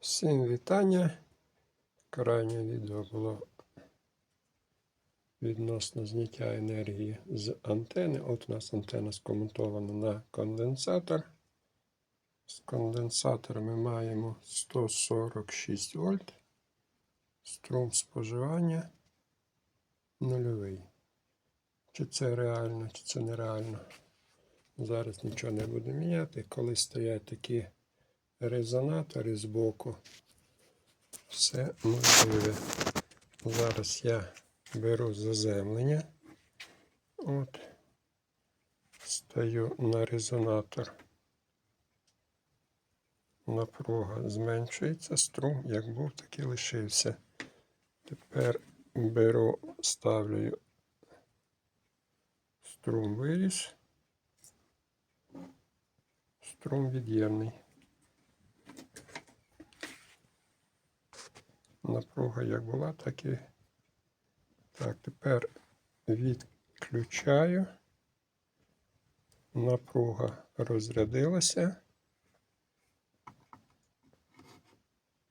Всім вітання. Крайнє відео було відносно зняття енергії з антени. От у нас антена скомонтована на конденсатор. З конденсатора ми маємо 146 вольт. Струм споживання нульовий. Чи це реально, чи це нереально. Зараз нічого не буду міняти. Коли стоять такі резонатори з боку, все можливе. Зараз я беру заземлення. От. Стаю на резонатор. Напруга зменшується, струм як був, так і лишився. Тепер беру, ставлю струм виріс. Струм від'ємний. Напруга як була, так і. Так, тепер відключаю. Напруга розрядилася.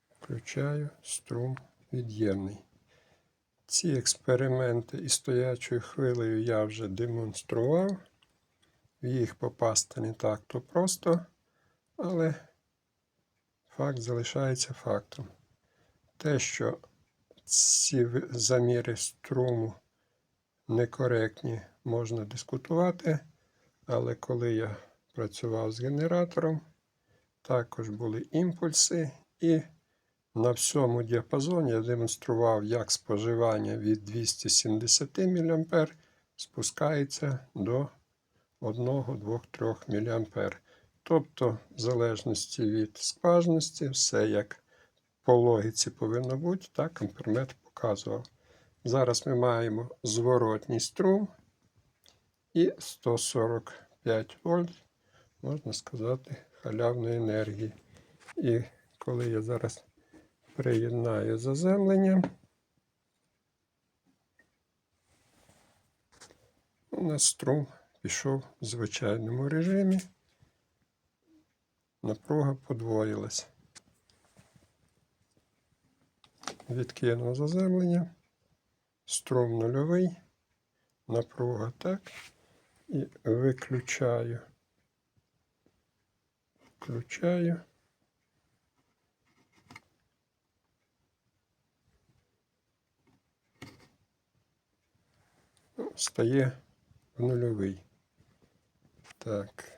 Включаю струм від'ємний. Ці експерименти із стоячою хвилею я вже демонстрував. В їх попасти не так то просто, але факт залишається фактом. Те, що ці заміри струму некоректні, можна дискутувати, але коли я працював з генератором, також були імпульси, і на всьому діапазоні я демонстрував, як споживання від 270 мА спускається до 1, 2, 3 мА. Тобто, в залежності від скважності, все як по логіці повинно бути, так амперметр показував. Зараз ми маємо зворотній струм і 145 вольт, можна сказати, халявної енергії. І коли я зараз приєднаю заземлення, у нас струм пішов в звичайному режимі. Напруга подвоїлась. Відкинув заземлення, струм нульовий, напруга так. І виключаю. Включаю. Ну, стає нульовий. Так.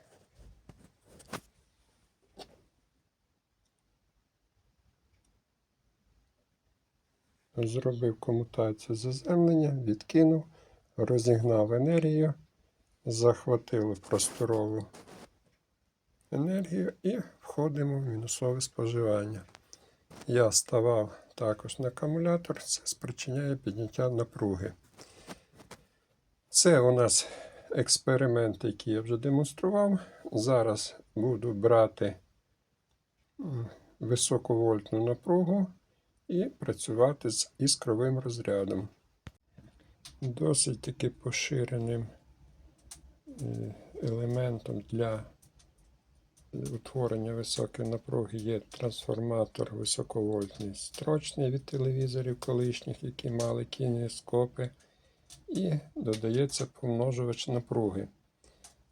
Зробив комутацію заземлення, відкинув, розігнав енергію, захватив просторову енергію і входимо в мінусове споживання. Я ставав також на акумулятор, це спричиняє підняття напруги. Це у нас експеримент, який я вже демонстрував. Зараз буду брати високовольтну напругу і працювати з іскровим розрядом. Досить таки поширеним е, елементом для утворення високої напруги є трансформатор високовольтний строчний від телевізорів колишніх, які мали кінескопи, і додається помножувач напруги.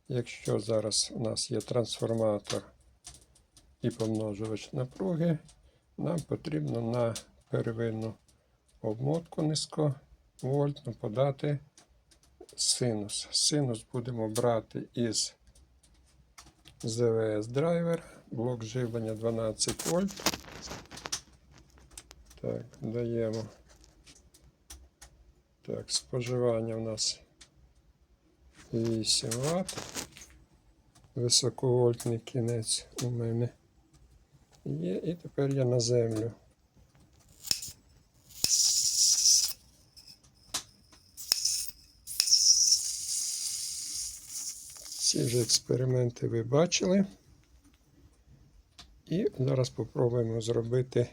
Якщо зараз у нас є трансформатор і помножувач напруги, нам потрібно на первинну обмотку низьковольтну подати синус. Синус будемо брати із ЗВС драйвер, блок живлення 12 вольт. Так, даємо. Так, споживання у нас 8 Вт. Високовольтний кінець у мене є. І тепер я на землю. Ці вже експерименти ви бачили. І зараз спробуємо зробити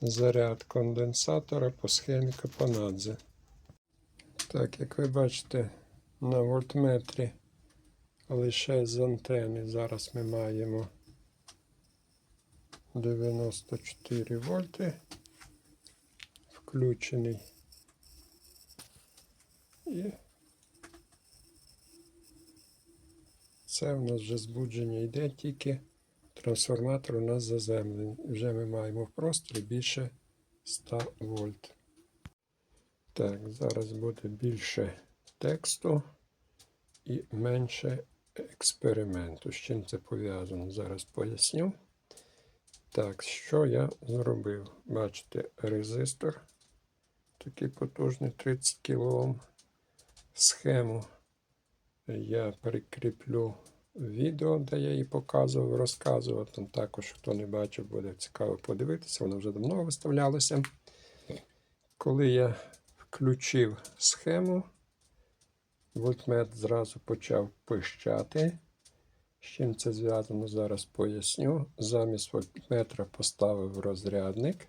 заряд конденсатора по схемі Капанадзе. Так, як ви бачите, на вольтметрі лише з антени зараз ми маємо 94 вольти. Включений. І це в нас вже збудження йде тільки трансформатор у нас заземлений. Вже ми маємо в просторі більше 100 вольт. Так, зараз буде більше тексту і менше експерименту. З чим це пов'язано? Зараз поясню. Так, що я зробив? Бачите, резистор такий потужний 30 кОм. Схему я прикріплю відео, де я її показував, розказував. Там також, хто не бачив, буде цікаво подивитися. Воно вже давно виставлялося. Коли я включив схему, вольтмет зразу почав пищати. З чим це зв'язано, зараз поясню. Замість вольтметра поставив розрядник.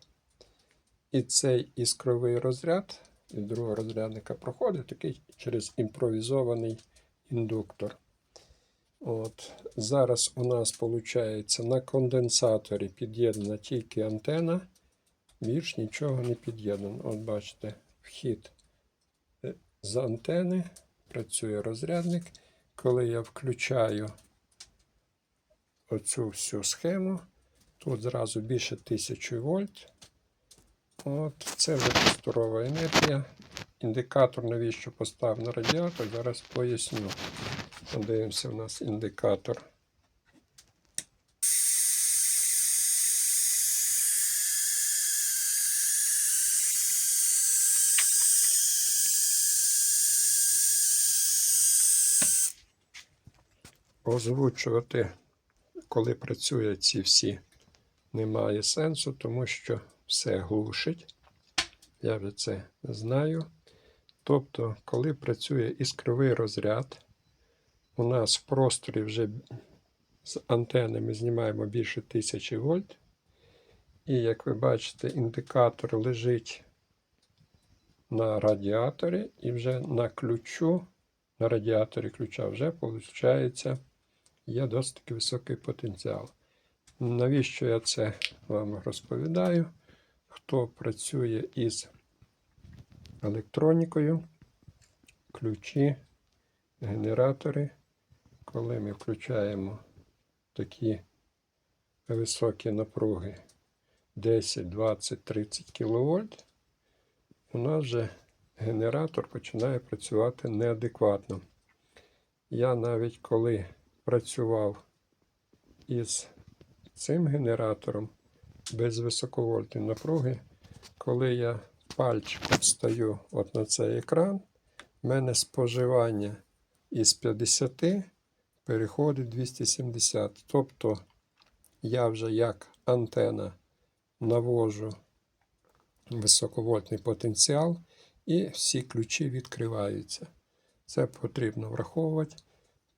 І цей іскровий розряд від другого розрядника проходить такий через імпровізований індуктор. От. Зараз у нас виходить на конденсаторі під'єднана тільки антена, більш нічого не під'єднано. От бачите, вхід е, з антени, працює розрядник. Коли я включаю оцю всю схему, тут зразу більше 1000 вольт. От, це вже просторова енергія. Індикатор, навіщо поставив на радіатор, зараз поясню. Подивимося, у нас індикатор. Озвучувати, коли працює ці всі, немає сенсу, тому що все глушить. Я вже це знаю. Тобто, коли працює іскровий розряд, у нас в просторі вже з антени ми знімаємо більше 1000 вольт. І як ви бачите, індикатор лежить на радіаторі, і вже на ключу, на радіаторі ключа вже виходить, є досить таки високий потенціал. Навіщо я це вам розповідаю? Хто працює із електронікою, ключі, генератори. Коли ми включаємо такі високі напруги 10, 20, 30 кВт, у нас вже генератор починає працювати неадекватно. Я навіть коли працював із цим генератором без високовольтної напруги, коли я пальчиком стаю от на цей екран, в мене споживання із 50 переходить 270. Тобто я вже як антена навожу високовольтний потенціал і всі ключі відкриваються. Це потрібно враховувати,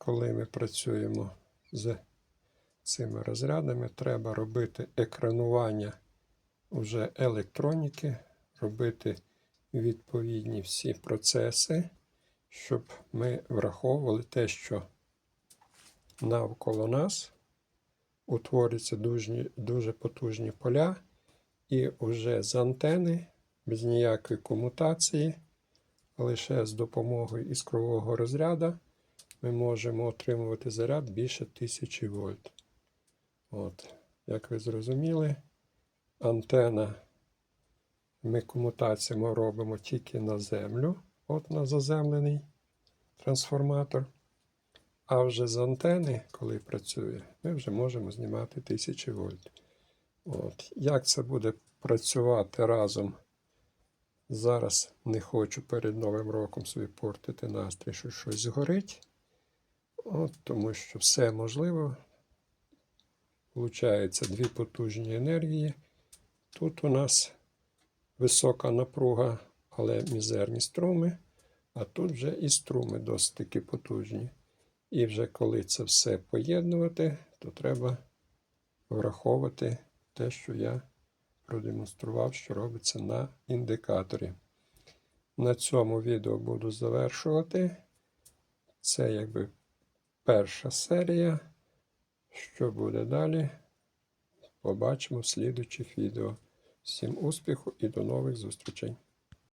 коли ми працюємо з цими розрядами. Треба робити екранування вже електроніки, робити відповідні всі процеси, щоб ми враховували те, що навколо нас утворюються дуже, дуже потужні поля, і вже з антени, без ніякої комутації, лише з допомогою іскрового розряду, ми можемо отримувати заряд більше 1000 вольт. От, як ви зрозуміли, антена ми комутаціями робимо тільки на землю, от на заземлений трансформатор. А вже з антени, коли працює, ми вже можемо знімати 1000 вольт. От. Як це буде працювати разом? Зараз не хочу перед Новим роком собі портити настрій, що щось згорить. От, Тому що все можливо. Получається дві потужні енергії. Тут у нас висока напруга, але мізерні струми. А тут вже і струми досить таки потужні. І вже коли це все поєднувати, то треба враховувати те, що я продемонстрував, що робиться на індикаторі. На цьому відео буду завершувати. Це якби перша серія. Що буде далі? побачимо в слідуючих відео. Всім успіху і до нових зустрічей!